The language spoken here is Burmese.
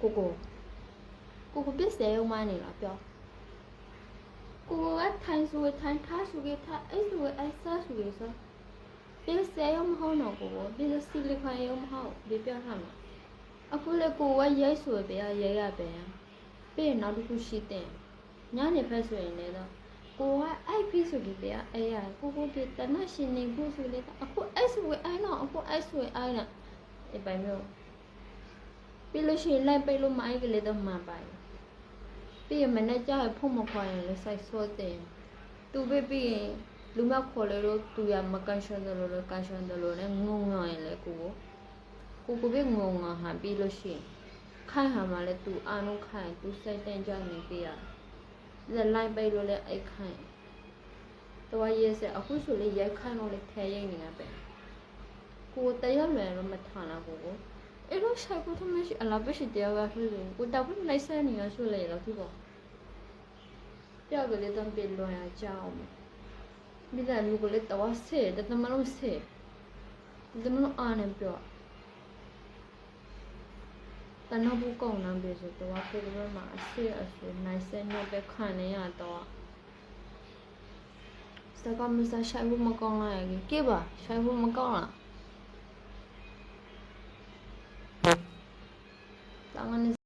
ကိုကိုကိုကိုပြစ်စဲရုံမနေလားပြောကိုကိုကထိုင်ဆိုထိုင်ထားဆိုကြထားအဲ့ဆိုအဲ့စားဆိုရစားပြစ်စဲရုံမဟုတ်တော့ကိုကိုပြစ်စီလီခွန်ရုံမဟုတ်ဒီပြောထားမှာအခုလေကိုကရိုက်ဆိုပြရရိုက်ရပဲပြီးရင်နောက်တစ်ခုရှိတဲ့ညနေဖက်ဆိုရင်လည်းတော့ကိုကအဲ့ပြီးဆိုကြပြအဲ့ရကိုကိုပြတနရှင်နေဖို့ဆိုလေအခုအဲ့ဆိုအဲ့တော့အခုအဲ့ဆိုအဲ့တော့ဒီပိုင်းမျိုး ပြီးလို့ရှိရင်လိုက်ပိတ်လို့မအိုက်ကလေးတော့မှန်ပါတယ်ပြီးရင်မနေ့ကျရင်ဖုံမခွာရင်လည်းစိုက်စောတယ်သူပဲပြီးရင်လူမခေါ်လေလို့သူရမကန်ရှင်တယ်လို့ကန်ရှင်တယ်လို့လည်းငုံငေါရင်လည်းကိုကိုကိုကိုပဲငုံငါဟန်ပြီးလို့ရှိရင်ခိုင်ဟန်မှာလည်းသူအာနုခိုင်သူစိတ်တန့်ကြနေပြရလက်လိုက်ပိတ်လို့လည်းအိတ်ခိုင်တော့ရဲစအခုဆိုလေရိုက်ခိုင်လို့လည်းထဲရိတ်နေတာပဲကိုတရားလွယ်လို့မထန်လားကိုကို အဲ့တော့ဆိုင်ကိုထမရှိအလားပဲရှိတရားပါဆိုရင်ကိုတောက်ပြီးလိုက်ဆန်းနေရဆိုလေတော့ဒီပေါ့ပြောက်ကလေးတော့ပြင်လွန်ရကြအောင်မိသားလူကလေးတော့ဆဲတဲ့တမလုံးဆဲတမလုံးအားနေပြောတနဘူးကောင်းနမ်းပြီဆိုတော့ဖေကဘမှာအဆဲအဆဲနိုင်စနေပဲခံနေရတော့စကားမစားဆိုင်ဘူးမကောင်းလာရင်ကေပါဆိုင်ဘူးမကောင်းလား someone is